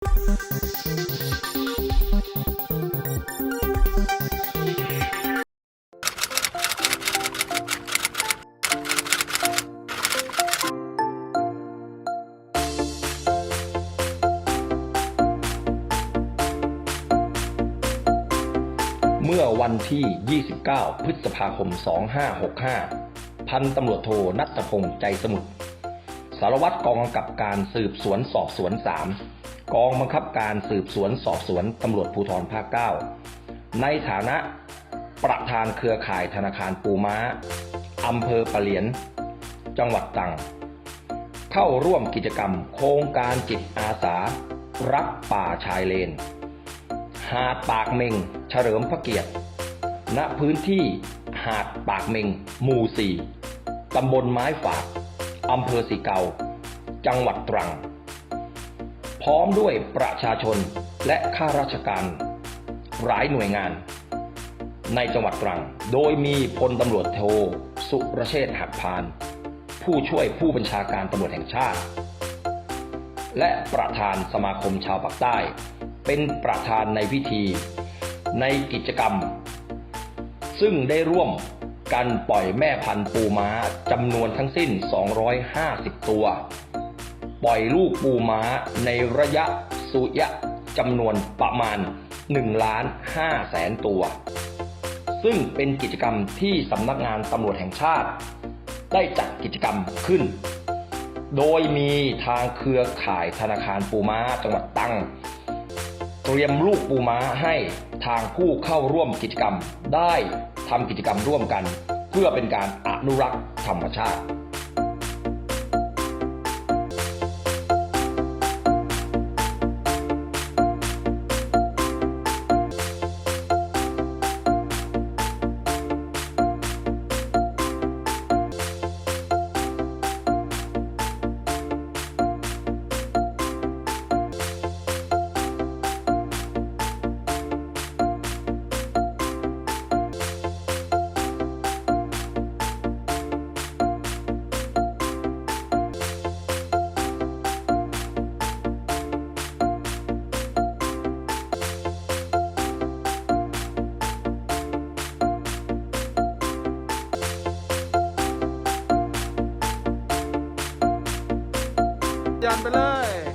เมื่อวันที่ 29 พฤษภาคม 2565 พันตำรวจโทนัตพงษ์ใจสมุทร สารวัตรกองกำกับการสืบสวนสอบสวน 3 กองบังคับการสืบสวนสอบสวนตำรวจภูธรภาค 9 ในฐานะประธานเครือข่ายธนาคารปูม้าอำเภอปะเหลียน จังหวัดตรัง เข้าร่วมกิจกรรมโครงการจิตอาสา รักป่าชายเลน หาดปากเมงเฉลิมพระเกียรติ ณพื้นที่หาดปากเมงหมู่สี่ตำบลไม้ฝากอำเภอสีเกา จังหวัดตรัง พร้อมด้วยประชาชนและข้าราชการหลายหน่วยงาน ในจังหวัดตรัง โดยมีพลตำรวจโท สุรเชษฐ์หักพาน ผู้ช่วยผู้บัญชาการตำรวจแห่งชาติ และประธานสมาคมชาวปากใต้ เป็นประธานในพิธี ในกิจกรรม ซึ่งได้ร่วมกันปล่อยแม่พันธุ์ปูม้าจำนวนทั้งสิ้น 250 ตัว ปล่อยลูกปูม้าในระยะสุยะจำนวนประมาณ1ล้าน5แสนตัว ซึ่งเป็นกิจกรรมที่สำนักงานตำรวจแห่งชาติ ได้จัดกิจกรรมขึ้น โดยมีทางเครือข่ายธนาคารปูม้าจังหวัดตังเตรียมลูกปูม้าให้ทางผู้เข้าร่วมกิจกรรมได้ทำกิจกรรมร่วมกัน เพื่อเป็นการอนุรักษ์ธรรมชาติ ยันไปเลย